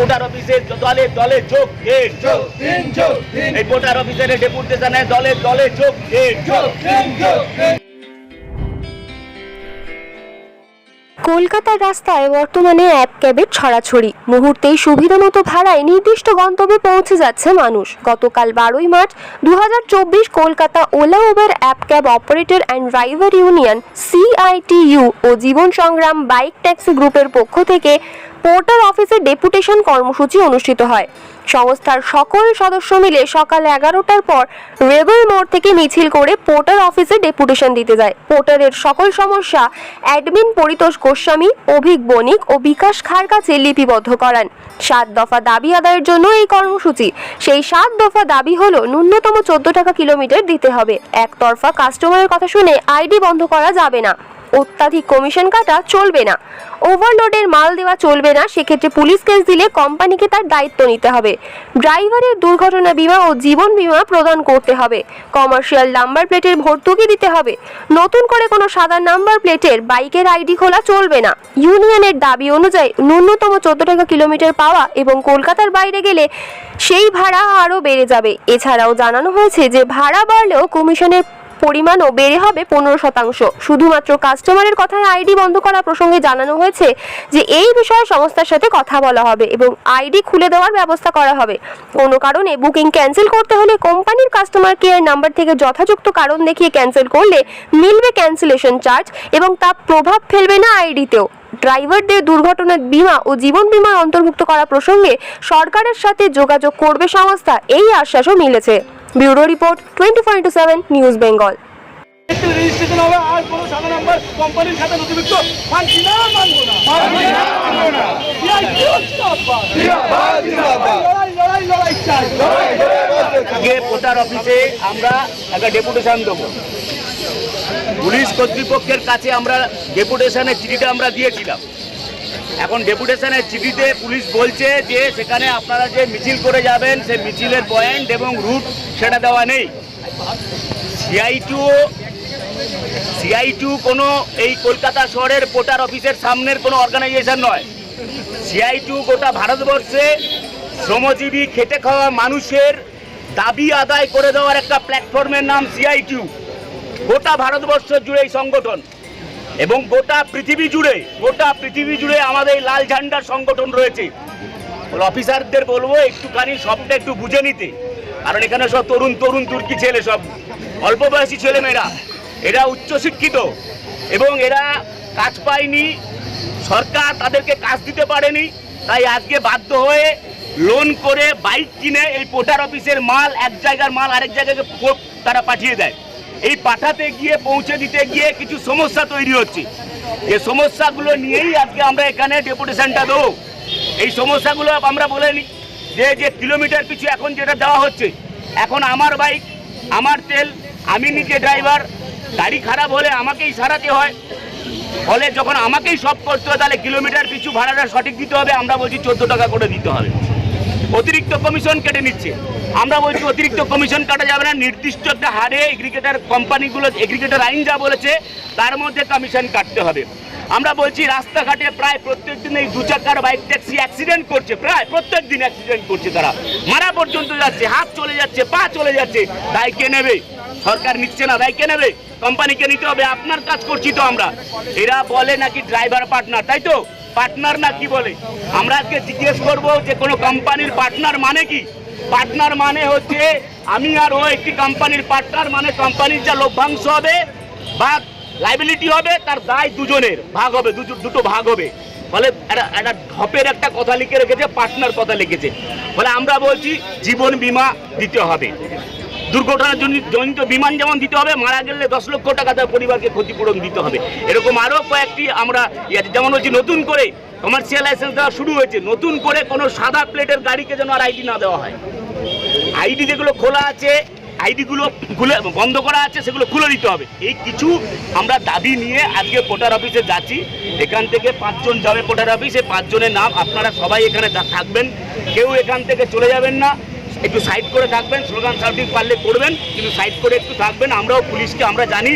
Potter অফিসে দলে দলে যোগ দিন এই ভোটার অফিসের ডেপুটেশনে দলে দলে যোগ দিন। কলকাতার রাস্তায় বর্তমানে অ্যাপ ক্যাবের ছড়াছড়ি। মুহূর্তেই সুবিধা মতো ভাড়ায় নির্দিষ্ট গন্তব্যে পৌঁছে যাচ্ছে মানুষ। গতকাল বারোই মার্চ দু হাজার চব্বিশ Kolkata Ola, Uber app cab operator and driver union CITU ও জীবন সংগ্রাম বাইক ট্যাক্সি গ্রুপের পক্ষ থেকে পোর্টার অফিসে ডেপুটেশন কর্মসূচি অনুষ্ঠিত হয়। সংস্থার সকল সদস্য মিলে সকাল এগারোটার পর রেবেল মোড় থেকে মিছিল করে পোর্টার অফিসে ডেপুটেশন দিতে যায়। পোর্টারের সকল সমস্যা অ্যাডমিন পরিতোষ গোস্বামী, অভিক বণিক ও বিকাশ খার কাছে লিপিবদ্ধ করান। সাত দফা দাবি আদায়ের জন্য এই কর্মসূচি। সেই সাত দফা দাবি হলো, ন্যূনতম চোদ্দ টাকা কিলোমিটার দিতে হবে। একতরফা কাস্টমারের কথা শুনে আইডি বন্ধ করা যাবে না। অত্যাধিক কমিশন কাটা চলবে না। ওভারলোডের মাল দেওয়া চলবে না, সেক্ষেত্রে পুলিশ কেস দিলে কোম্পানিকে তার দায়িত্ব নিতে হবে। ড্রাইভারের দুর্ঘটনা বিমা ও জীবন বিমা প্রদান করতে হবে। কমার্শিয়াল নাম্বার প্লেটের ভর্তুকি দিতে হবে। নতুন করে কোনো সাদা নাম্বার প্লেটের বাইকের আইডি খোলা চলবে না। ইউনিয়নের দাবি অনুযায়ী ন্যূনতম চোদ্দ টাকা কিলোমিটার পাওয়া এবং কলকাতার বাইরে গেলে সেই ভাড়া আরও বেড়ে যাবে। এছাড়াও জানানো হয়েছে যে ভাড়া বাড়লেও কমিশনের পরিমাণও বেড়ে হবে পনেরো শতাংশ। শুধুমাত্র কাস্টমারের কথায় আইডি বন্ধ করা প্রসঙ্গে জানানো হয়েছে যে, এই বিষয়ে সংস্থার সাথে কথা বলা হবে এবং আইডি খুলে দেওয়ার ব্যবস্থা করা হবে। কোনো কারণে বুকিং ক্যান্সেল করতে হলে কোম্পানির কাস্টমার কেয়ার নাম্বার থেকে যথাযুক্ত কারণ দেখিয়ে ক্যান্সেল করলে মিলবে ক্যান্সেলেশন চার্জ এবং তা প্রভাব ফেলবে না আইডিতেও। ড্রাইভারদের দুর্ঘটনার বিমা ও জীবন বীমার অন্তর্ভুক্ত করা প্রসঙ্গে সরকারের সাথে যোগাযোগ করবে সংস্থা, এই আশ্বাসও মিলেছে। Bureau report twenty four into seven news Bengal একটু রেজিস্ট্রেশন হবে আর কোনো সাদা নাম্বার কোম্পানির খাতা নথিভুক্ত মানছি না মানবো না মানবো না, মানবো না। ইয়াই কি হচ্ছে আব্বা? জিন্দাবাদ, জিন্দাবাদ। লড়াই লড়াই লড়াই চাই লড়াই করে বলতে থাকো। আজকে পোটার অফিসে আমরা একটা ডেপুটেশন দেবো পুলিশ কর্তৃপক্ষের কাছে আমরা ডেপুটেশনের চিঠিটা আমরা দিয়েছিলাম এখন ডেপুটেশনের চিঠিতে পুলিশ বলছে যে সেখানে আপনারা যে মিছিল করে যাবেন, সে মিছিলের পয়েন্ট এবং রুট সেটা দেওয়া নেই। সিআই টু সিআই টু কোনো এই কলকাতা শহরের পোটার অফিসের সামনের কোনো অর্গানাইজেশন নয়। সিআই টু গোটা ভারতবর্ষে শ্রমজীবী খেটে খাওয়া মানুষের দাবি আদায় করে দেওয়ার একটা প্ল্যাটফর্মের নাম সিআই টু গোটা ভারতবর্ষ জুড়ে এই সংগঠন। এবং গোটা পৃথিবী জুড়ে, গোটা পৃথিবী জুড়ে আমাদের এই লাল ঝান্ডার সংগঠন রয়েছে। অফিসারদের বলব, একটুখানি সবটা একটু বুঝে নিতে। কারণ এখানে সব তরুণ তরুণ তুর্কি ছেলে সব, অল্প বয়সী ছেলেমেয়েরা। এরা উচ্চশিক্ষিত এবং এরা কাজ পায়নি, সরকার তাদেরকে কাজ দিতে পারেনি, তাই আজকে বাধ্য হয়ে লোন করে বাইক কিনে এই পোটার অফিসের মাল, এক জায়গার মাল আরেক জায়গায় পো- তারা পাঠিয়ে দেয়। এই পাঠাতে গিয়ে, পৌঁছে দিতে গিয়ে কিছু সমস্যা তৈরি হচ্ছে। যে সমস্যাগুলো নিয়েই আজকে আমরা এখানে ডেপুটেশনটা দেবো। এই সমস্যাগুলো আমরা বলে নিই যে যে কিলোমিটার পিছু এখন যেটা দেওয়া হচ্ছে, এখন আমার বাইক, আমার তেল, আমি নিজে ড্রাইভার, গাড়ি খারাপ হলে আমাকেই সারাতে হয়। ফলে যখন আমাকেই সব করতে হয়, তাহলে কিলোমিটার পিছু ভাড়াটা সঠিক দিতে হবে, আমরা বলছি চোদ্দ টাকা করে দিতে হবে। অতিরিক্ত কমিশন কেটে নিচ্ছে। আমরা বলছি অতিরিক্ত কমিশন কাটা যাবে না, নির্দিষ্ট একটা হারে এগ্রিগেটার কোম্পানিগুলো এগ্রিগেটার আইন যা বলেছে, তার মধ্যে কমিশন কাটতে হবে। আমরা বলছি রাস্তাঘাটে প্রায় প্রত্যেক দিন এই দু চাকার বাইক ট্যাক্সি অ্যাক্সিডেন্ট করছে, প্রায় প্রত্যেক দিন অ্যাক্সিডেন্ট করছে তারা। মারা পর্যন্ত যাচ্ছে, হাত চলে যাচ্ছে, পা চলে যাচ্ছে দায় কে নেবে? সরকার নিচ্ছে না দায় কে নেবে? কোম্পানিকে নিতে হবে, আপনার কাজ করছি তো আমরা। এরা বলে নাকি ড্রাইভার পার্টনার তাই তো? পার্টনার না কি বলে? আমরা আজকে জিজ্ঞেস করব যে কোনো কোম্পানির পার্টনার মানে কি? পার্টনার মানে হচ্ছে আমি আর ও একটি কোম্পানির পার্টনার মানে কোম্পানির যা লভ্যাংশ হবে বা লাইবিলিটি হবে, তার দায় দুজনের, ভাগ হবে দুটো ভাগ হবে। ফলে একটা একটা ঢপের একটা কথা লিখে রেখেছে, পার্টনার কথা লিখেছে। ফলে আমরা বলছি, জীবন বীমা দিতে হবে। দুর্ঘটনার জন্য জনিত বিমান যেমন দিতে হবে, মারা গেলে দশ লক্ষ টাকা তার পরিবারকে ক্ষতিপূরণ দিতে হবে। এরকম আরও কয়েকটি আমরা ইয়ে। যেমন হচ্ছে নতুন করে কমার্শিয়াল লাইসেন্স দেওয়া শুরু হয়েছে, নতুন করে কোনো সাদা প্লেটের গাড়িকে যেন আর আইডি না দেওয়া হয়। আইডি যেগুলো খোলা আছে আইডিগুলো খুলে বন্ধ করা আছে, সেগুলো খুলে দিতে হবে। এই কিছু আমরা দাবি নিয়ে আজকে কোটার অফিসে যাচ্ছি। এখান থেকে পাঁচজন যাবে পোটার অফিসে, পাঁচজনের নাম, আপনারা সবাই এখানে থাকবেন, কেউ এখান থেকে চলে যাবেন না। একটু সাইড করে থাকবেন স্লোগান সাউন্ডিং পারলে করবেন, কিন্তু সাইড করে একটু থাকবেন। আমরাও পুলিশকে, আমরা জানি,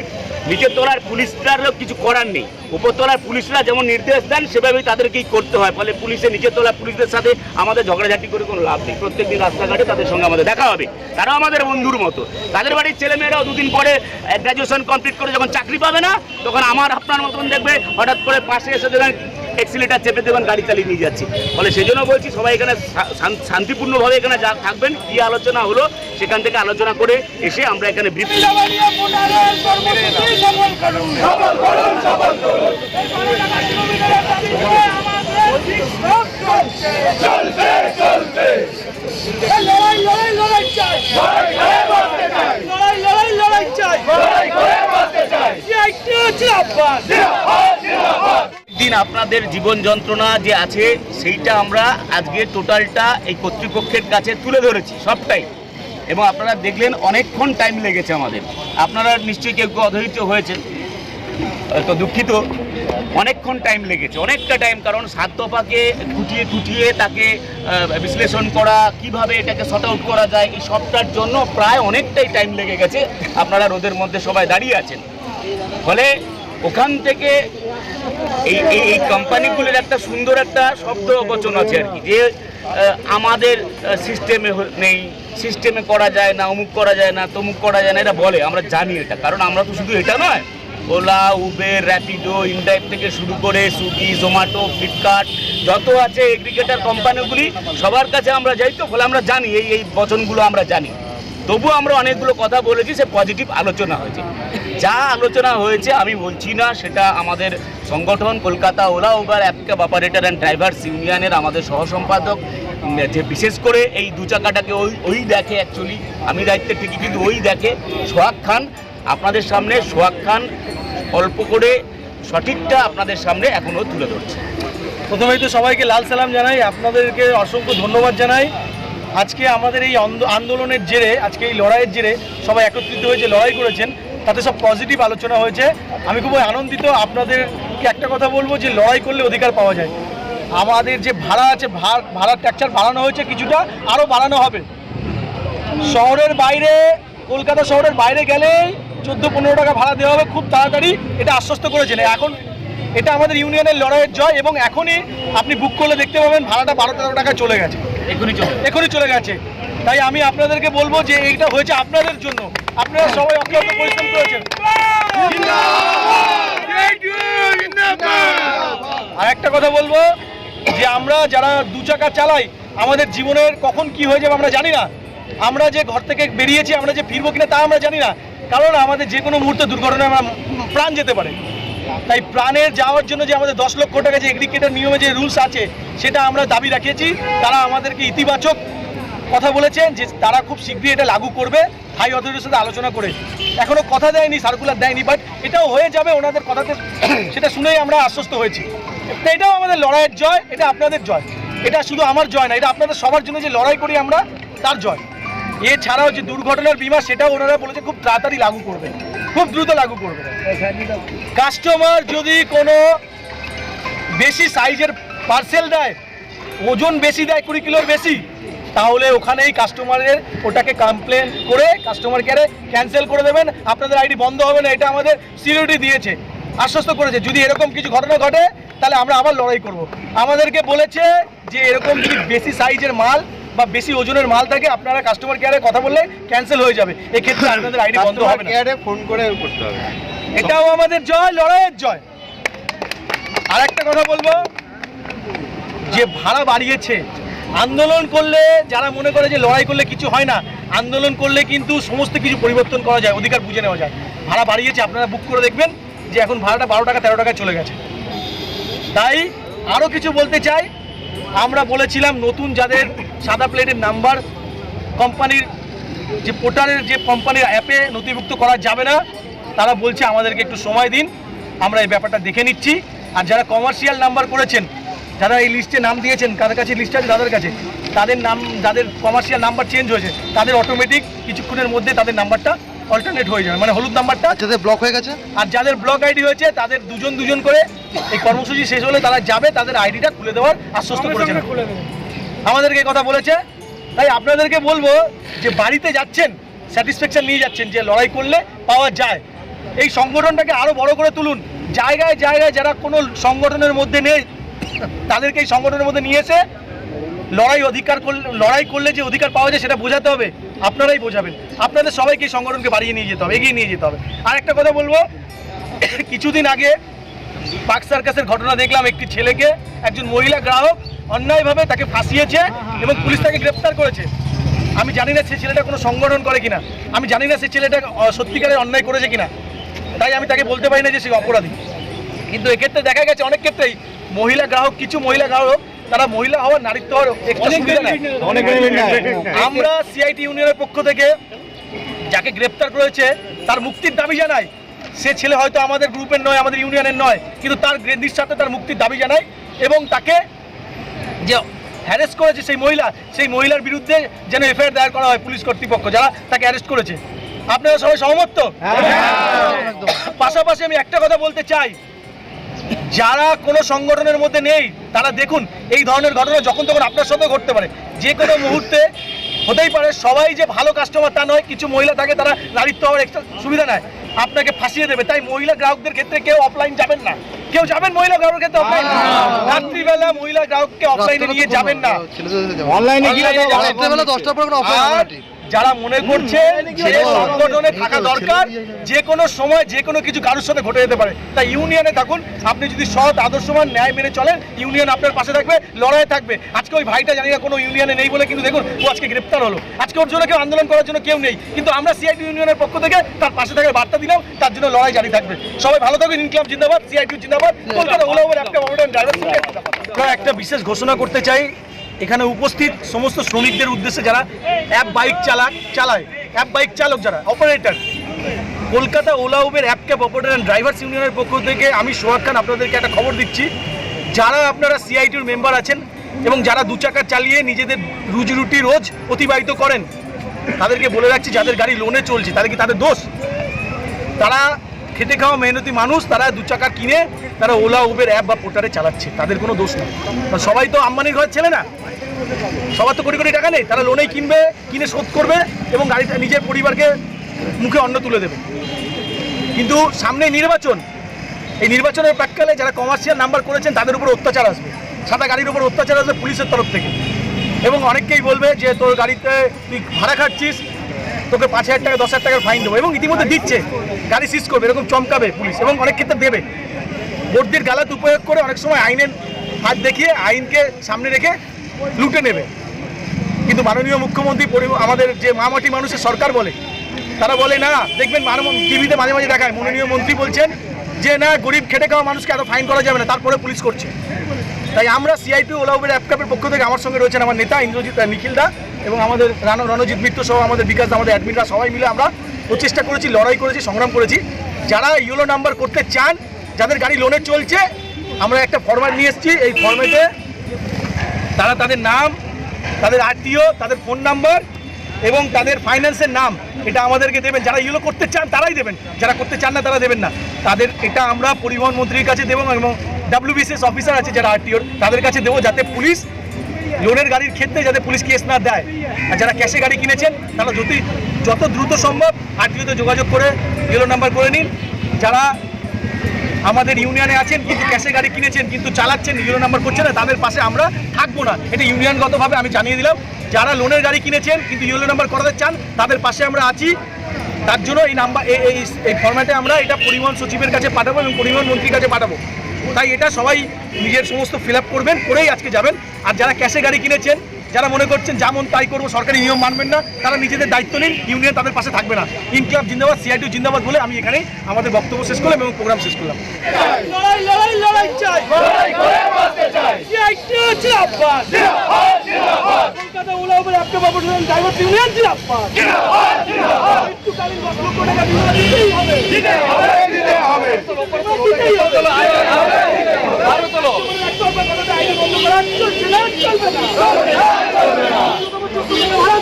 নিচের তলার পুলিশরারও কিছু করার নেই। উপরতলার পুলিশরা যেমন নির্দেশ দেন, সেভাবেই তাদেরকেই করতে হয়। ফলে পুলিশের নিচের তলার পুলিশদের সাথে আমাদের ঝগড়াঝাটি করে কোনো লাভ নেই। প্রত্যেকদিন রাস্তাঘাটে তাদের সঙ্গে আমাদের দেখা হবে। তারাও আমাদের বন্ধুর মতো। তাদের বাড়ির ছেলেমেয়েরাও দুদিন পরে গ্র্যাজুয়েশন কমপ্লিট করে যখন চাকরি পাবে না, তখন আমার আপনার মতন দেখবে, হঠাৎ করে পাশে এসে দেখবেন এক্সিলেটার চেপে দেবেন গাড়ি চালিয়ে নিয়ে যাচ্ছি ফলে সেই জন্য বলছি সবাই এখানে শান্তিপূর্ণভাবে এখানে যা থাকবেন কী আলোচনা হলো সেখান থেকে আলোচনা করে এসে আমরা এখানে ব্রিফ বিনামূল্যে ভোটারের কর্মসূচি সফল করুন। সফল করুন সফল করুন কিলোমিটারের দাবিতে আমাদের বিক্ষোভ চলছে। চলবে চলবে লড়াই লড়াই লড়াই চাই লড়াই করে বাঁচতে চাই লড়াই লড়াই লড়াই চাই লড়াই করে বাঁচতে চাই সিআইটি হচ্ছে দিন আপনাদের জীবন যন্ত্রণা যে আছে, সেইটা আমরা আজকে টোটালটা এই কর্তৃপক্ষের কাছে তুলে ধরেছি, সবটাই। এবং আপনারা দেখলেন অনেকক্ষণ টাইম লেগেছে আমাদের। আপনারা নিশ্চয়ই কেউ অধৈর্য হয়েছেন তো দুঃখিত। অনেকক্ষণ টাইম লেগেছে, অনেকটা টাইম কারণ সাধ্যপাকে খুঁটিয়ে খুঁটিয়ে তাকে বিশ্লেষণ করা, কীভাবে এটাকে শর্ট আউট করা যায়, এই সবটার জন্য প্রায় অনেকটাই টাইম লেগে গেছে। আপনারা রোদের মধ্যে সবাই দাঁড়িয়ে আছেন। ফলে ওখান থেকে এই এই কোম্পানিগুলির একটা সুন্দর একটা শব্দ বচন আছে আর কি, যে আমাদের সিস্টেমে নেই সিস্টেমে করা যায় না, অমুক করা যায় না, তমুক করা যায় না, এটা বলে, আমরা জানি এটা, কারণ আমরা তো শুধু এটা নয়। ওলা উবের র্যাপিডো ইনড্রাইভ থেকে শুরু করে সুইগি জোম্যাটো ফ্লিপকার্ট যত আছে এগ্রিগেটার কোম্পানিগুলি, সবার কাছে আমরা যাই তো, ফলে আমরা জানি, এই এই বচনগুলো আমরা জানি। তবু আমরা অনেকগুলো কথা বলেছি, সে পজিটিভ আলোচনা হয়েছে। যা আলোচনা হয়েছে আমি বলছি না, সেটা আমাদের সংগঠন Kolkata Ola, Uber app cab operator and drivers ইউনিয়নের আমাদের সহসম্পাদক যে বিশেষ করে এই দু চাকাটাকে ওই ওই দেখে অ্যাকচুয়ালি আমি দায়িত্বে ঠিকই, কিন্তু ওই দেখে সোহাগ খান, আপনাদের সামনে সোহাগ খান অল্প করে সঠিকটা আপনাদের সামনে এখনও তুলে ধরছে। প্রথমেই তো সবাইকে লাল সালাম জানাই, আপনাদেরকে অসংখ্য ধন্যবাদ জানাই। আজকে আমাদের এই আন্দ- আন্দোলনের জেরে, আজকে এই লড়াইয়ের জেরে সবাই একত্রিত হয়েছে লড়াই করেছেন, তাতে সব পজিটিভ আলোচনা হয়েছে। আমি খুবই আনন্দিত, আপনাদেরকে একটা কথা বলব যে লড়াই করলে অধিকার পাওয়া যায়। আমাদের যে ভাড়া আছে, ভাড়- ভাড়ার ট্যাক্সার বাড়ানো হয়েছে কিছুটা আরও বাড়ানো হবে। শহরের বাইরে, কলকাতা শহরের বাইরে গেলেই চোদ্দ পনেরো টাকা ভাড়া দেওয়া হবে খুব তাড়াতাড়ি। এটা আশ্বস্ত করেছেন। এখন এটা আমাদের ইউনিয়নের লড়াইয়ের জয় এবং এখনই আপনি বুক করলে দেখতে পাবেন, ভাড়াটা বারো তেরো টাকা চলে গেছে। এখনই চলে গেছে। তাই আমি আপনাদেরকে বলব যে এইটা হয়েছে আপনাদের জন্য। আপনারা সবাই অক্লান্ত পরিশ্রম করেছেন। আর একটা কথা বলব যে আমরা যারা দু চাকা চালাই, আমাদের জীবনের কখন কি হয়ে যাবে আমরা জানি না। আমরা যে ঘর থেকে বেরিয়েছি, আমরা যে ফিরবো কিনা তা আমরা জানি না। কারণ আমাদের যে কোনো মুহূর্তে দুর্ঘটনায় আমরা প্রাণ যেতে পারে। তাই প্রাণের যাওয়ার জন্য যে আমাদের দশ লক্ষ টাকা যে এগ্রিকেটার নিয়মে যে রুলস আছে, সেটা আমরা দাবি রাখিয়েছি। তারা আমাদেরকে ইতিবাচক কথা বলেছেন যে তারা খুব শীঘ্রই এটা লাগু করবে। হাই অথরিটির সাথে আলোচনা করে। এখনও কথা দেয়নি সার্কুলার দেয়নি বাট এটাও হয়ে যাবে ওনাদের কথাতে। সেটা শুনেই আমরা আশ্বস্ত হয়েছি। এটাও আমাদের লড়াইয়ের জয়, এটা আপনাদের জয়। এটা শুধু আমার জয় না, এটা আপনাদের সবার জন্য যে লড়াই করি আমরা, তার জয়। এছাড়াও যে দুর্ঘটনার বিমা, সেটাও ওনারা বলেছে খুব তাড়াতাড়ি লাগু করবে। খুব দ্রুত লাগু করবে। কাস্টমার যদি কোনো বেশি সাইজের পার্সেল দেয়, ওজন বেশি দেয়, কুড়ি কিলোর বেশি, তাহলে ওখানেই কাস্টমারের ওটাকে কমপ্লেন করে কাস্টমার কেয়ারে ক্যান্সেল করে দেবেন। আপনাদের আইডি বন্ধ হবে না, এটা আমাদের সিকিউরিটি দিয়েছে, আশ্বস্ত করেছে। যদি এরকম কিছু ঘটনা ঘটে, তাহলে আমরা আবার লড়াই করব। আমাদেরকে বলেছে যে, এরকম যদি বেশি সাইজের মাল বা বেশি ওজনের মাল থাকে আপনারা কাস্টমার কেয়ারে কথা বললে ক্যান্সেল হয়ে যাবে। এক্ষেত্রে আপনাদের আইডি বন্ধ হবে না। ফোন করে করতে হবে। এটাও আমাদের জয় লড়াইয়ের জয়। আর একটা কথা বলব যে ভাড়া বাড়িয়েছে আন্দোলন করলে যারা মনে করে যে লড়াই করলে কিছু হয় না আন্দোলন করলে কিন্তু সমস্ত কিছু পরিবর্তন করা যায় অধিকার বুঝে নেওয়া যায়। ভাড়া বাড়িয়েছে আপনারা বুক করে দেখবেন যে এখন ভাড়াটা বারো টাকা তেরো টাকায় চলে গেছে। তাই আরও কিছু বলতে চাই আমরা বলেছিলাম নতুন যাদের সাদা প্লেটের নাম্বার কোম্পানির যে পোর্টালের যে কোম্পানির অ্যাপে নথিভুক্ত করা যাবে না তারা বলছে আমাদেরকে একটু সময় দিন আমরা এই ব্যাপারটা দেখে নিচ্ছি। আর যারা কমার্শিয়াল নাম্বার করেছেন যারা এই লিস্টে নাম দিয়েছেন কাদের কাছে লিস্ট আছে তাদের কাছে তাদের নাম যাদের কমার্শিয়াল নাম্বার চেঞ্জ হয়েছে তাদের অটোমেটিক কিছুক্ষণের মধ্যে তাদের নাম্বারটা অল্টারনেট হয়ে যাবে মানে হলুদ নাম্বারটা যাদের ব্লক হয়ে গেছে? আর যাদের ব্লক আইডি হয়েছে তাদের দুজন দুজন করে এই কর্মসূচি শেষ হলে তারা যাবে তাদের আইডিটা খুলে দেওয়ার আশ্বস্ত করেছে আমাদেরকে কথা বলেছে। তাই আপনাদেরকে বলব যে বাড়িতে যাচ্ছেন স্যাটিসফ্যাকশন নিয়ে যাচ্ছেন যে লড়াই করলে পাওয়া যায়। এই সংগঠনটাকে আরও বড় করে তুলুন। জায়গায় জায়গায় যারা কোনো সংগঠনের মধ্যে নেই, তাদেরকে এই সংগঠনের মধ্যে নিয়ে এসে লড়াই অধিকার লড়াই করলে যে অধিকার পাওয়া যায় সেটা বোঝাতে হবে। আপনারাই বোঝাবেন। আপনাদের সবাইকে এই সংগঠনকে বাড়িয়ে নিয়ে যেতে হবে, এগিয়ে নিয়ে যেতে হবে। আর একটা কথা বলব, কিছুদিন আগে পাক সার্কাসের ঘটনা দেখলাম একটি ছেলেকে একজন মহিলা গ্রাহক অন্যায়ভাবে তাকে ফাঁসিয়েছে এবং পুলিশ তাকে গ্রেপ্তার করেছে। আমি জানি না সে ছেলেটা কোনো সংগঠন করে কিনা। আমি জানি না সে ছেলেটা সত্যিকারের অন্যায় করেছে কিনা। তাই আমি তাকে বলতে পারি না যে সে অপরাধী। কিন্তু এক্ষেত্রে দেখা গেছে অনেক ক্ষেত্রেই মহিলা গ্রাহক কিছু মহিলা গ্রাহক তারা মহিলা হওয়ার নারীত্ব হওয়ার। আমরা সিআইটি ইউনিয়নের পক্ষ থেকে যাকে গ্রেপ্তার করেছে তার মুক্তির দাবি জানাই। সে ছেলে হয়তো আমাদের গ্রুপের নয়, আমাদের ইউনিয়নের নয়, কিন্তু তার নিঃস্বার্থে তার মুক্তির দাবি জানায় এবং তাকে যে হ্যারেস করেছে সেই মহিলা, সেই মহিলার বিরুদ্ধে যেন এফআইআর দায়ের করা হয় পুলিশ কর্তৃপক্ষ, যারা তাকে অ্যারেস্ট করেছে। আপনারা সবাই সহমত তো? পাশাপাশি আমি একটা কথা বলতে চাই। যারা কোনো সংগঠনের মধ্যে নেই, তারা দেখুন, এই ধরনের ঘটনা যখন তখন আপনার সাথেও ঘটতে পারে। যে কোনো মুহূর্তে হতেই পারে, সবাই যে ভালো কাস্টমার তা নয়, কিছু মহিলা থাকে, তারা নারীত্ব হওয়ার একটা সুবিধা নেয়। আপনাকে ফাঁসিয়ে দেবে। তাই মহিলা গ্রাহকদের ক্ষেত্রে কেউ অফলাইন যাবেন না। কেউ যাবেন মহিলা গ্রাহকের ক্ষেত্রে অফলাইন রাত্রিবেলা মহিলা গ্রাহককে অফলাইনে নিয়ে যাবেন না। অনলাইনে গিয়ে যাবেন। রাত্রেবেলা দশটার পর অফলাইন যারা মনে করছে যে সংগঠনে থাকা দরকার যে কোনো সময় যে কোনো কিছু কারোর সাথে ঘটে যেতে পারে। তাই ইউনিয়নে থাকুন আপনি যদি সৎ আদর্শমান ন্যায় মেনে চলেন ইউনিয়ন আপনার পাশে থাকবে লড়াই থাকবে। আজকে ওই ভাইটা জানি না কোনো ইউনিয়নে নেই বলে কিন্তু দেখুন ও আজকে গ্রেপ্তার হলো। আজকে ওর জন্য কেউ আন্দোলন করার জন্য কেউ নেই। কিন্তু আমরা সিআইটি ইউনিয়নের পক্ষ থেকে তার পাশে থাকার বার্তা দিলাম তার জন্য লড়াই জারি থাকবে। সবাই ভালো থাকবেন ইনক্লাব জিন্দাবাদ সিআইটি জিন্দাবাদ। কলকাতা ওলা ওভার একটা ড্রাইভার একটা বিশেষ ঘোষণা করতে চাই এখানে উপস্থিত সমস্ত শ্রমিকদের উদ্দেশ্যে যারা অ্যাপ বাইক চালাক চালায় অ্যাপ বাইক চালক যারা operator Kolkata Ola, Uber app cab operator and drivers ইউনিয়নের পক্ষ থেকে আমি সোহাগ খান আপনাদেরকে একটা খবর দিচ্ছি। যারা আপনারা সিআইটির মেম্বার আছেন এবং যারা দু চাকা চালিয়ে নিজেদের রুজি রুটি রোজ অতিবাহিত করেন, তাদেরকে বলে রাখছি, যাদের গাড়ি লোনে চলছে, তাদের কি তাদের দোষ? তারা খেটে খাওয়া মেহনতি মানুষ, তারা দু চাকা কিনে তারা ওলা, উবের অ্যাপ বা পোর্টারে চালাচ্ছে। তাদের কোনো দোষ নেই। সবাই তো আম্বানির ঘরের ছেলে না? সবার তো কোটি কোটি টাকা নেই। তারা লোনেই কিনবে, কিনে শোধ করবে এবং গাড়িটা নিজের পরিবারকে মুখে অন্ন তুলে দেবে। কিন্তু সামনে নির্বাচন। এই নির্বাচনের প্রাককালে যারা কমার্শিয়াল নাম্বার করেছেন, তাদের উপর অত্যাচার আসবে। সাদা গাড়ির উপর অত্যাচার আসবে পুলিশের তরফ থেকে। এবং অনেককেই বলবে যে, তোর গাড়িতে তুই ভাড়া খাচ্ছিস তোকে পাঁচ হাজার টাকা, দশ হাজার টাকার ফাইন দেবো এবং ইতিমধ্যে দিচ্ছে। গাড়ি সিজ করবে, এরকম চমকাবে পুলিশ এবং অনেক ক্ষেত্রে দেবে। বর্দির গালাত উপয়োগ করে অনেক সময় আইনের হাত দেখিয়ে আইনকে সামনে রেখে লুটে নেবে। কিন্তু মাননীয় মুখ্যমন্ত্রী আমাদের যে মামাটি মানুষের সরকার বলে, তারা বলে, না, দেখবেন টিভিতে মাঝে মাঝে দেখায়। মাননীয় মন্ত্রী বলছেন যে, না, গরিব খেটে খাওয়া মানুষকে এত ফাইন করা যাবে না। তারপরে পুলিশ করছে। তাই আমরা সিআইপি ওলা উবের অ্যাপ ক্যাপের পক্ষ থেকে আমার সঙ্গে রয়েছেন আমার নেতা ইন্দ্রজিৎ নিখিল দা এবং আমাদের রণজিৎ মিত্র সহ আমাদের বিকাশ আমাদের অ্যাডমিনরা সবাই মিলে আমরা প্রচেষ্টা করেছি, লড়াই করেছি, সংগ্রাম করেছি। যারা ইউলো নাম্বার করতে চান, যাদের গাড়ি লোনে চলছে, আমরা একটা ফরম্যাট নিয়ে এসেছি। এই ফরম্যাটে তারা তাদের নাম, তাদের আত্মীয় তাদের ফোন নাম্বার এবং তাদের ফাইন্যান্সের নাম এটা আমাদেরকে দেবেন। যারা ইউলো করতে চান, তারাই দেবেন। যারা করতে চান না, তারা দেবেন না। তাদের এটা আমরা পরিবহন মন্ত্রীর কাছে দেবো এবং ডাব্লিউবিসিএস অফিসার আছে যারা আরটিওর তাদের কাছে দেবো যাতে পুলিশ লোনের গাড়ির ক্ষেত্রে যাতে পুলিশ কেস না দেয়। আর যারা ক্যাশে গাড়ি কিনেছেন, তারা যত যত দ্রুত সম্ভব আরটিওতে যোগাযোগ করে ইয়েলো নাম্বার করে নিন। যারা আমাদের ইউনিয়নে আছেন, কিন্তু ক্যাশে গাড়ি কিনেছেন, কিন্তু চালাচ্ছেন ইউরো নাম্বার করছেন না, তাদের পাশে আমরা থাকব না। এটা ইউনিয়নগতভাবে আমি জানিয়ে দিলাম। যারা লোনের গাড়ি কিনেছেন, কিন্তু ইউরো নাম্বার করাতে চান, তাদের পাশে আমরা আছি। তার জন্য এই নাম্বার, এই ফরম্যাটে আমরা এটা পরিবহন সচিবের কাছে পাঠাবো এবং পরিবহন মন্ত্রীর কাছে পাঠাবো। তাই এটা সবাই নিজের সমস্ত ফিল আপ করবেন করেই আজকে যাবেন। আর যারা ক্যাশে গাড়ি কিনেছেন যারা মনে করছেন যেমন তাই করব সরকারি নিয়ম মানবেন না তারা নিজেদের দায়িত্ব নিন ইউনিয়ন তাদের পাশে থাকবে না। ইনক্লাব জিন্দাবাদ সিআইটিউ জিন্দাবাদ বলে আমি এখানে আমাদের বক্তব্য শেষ করলাম এবং প্রোগ্রাম শেষ করলাম। লড়াই লড়াই লড়াই চাই লড়াই করে বাঁচতে চাই সিআইটিও জিন্দাবাদ জিন্দাবাদ জিন্দাবাদ কলকাতা ওলা উবের আপনি বাবু ড্রাইভার ইউনিয়ন মৃত্যুকালীন দিতেই হবে। দিতে হবে দিতে দিতেই আরও একটা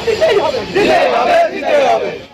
দিতেই দিতেই হবে।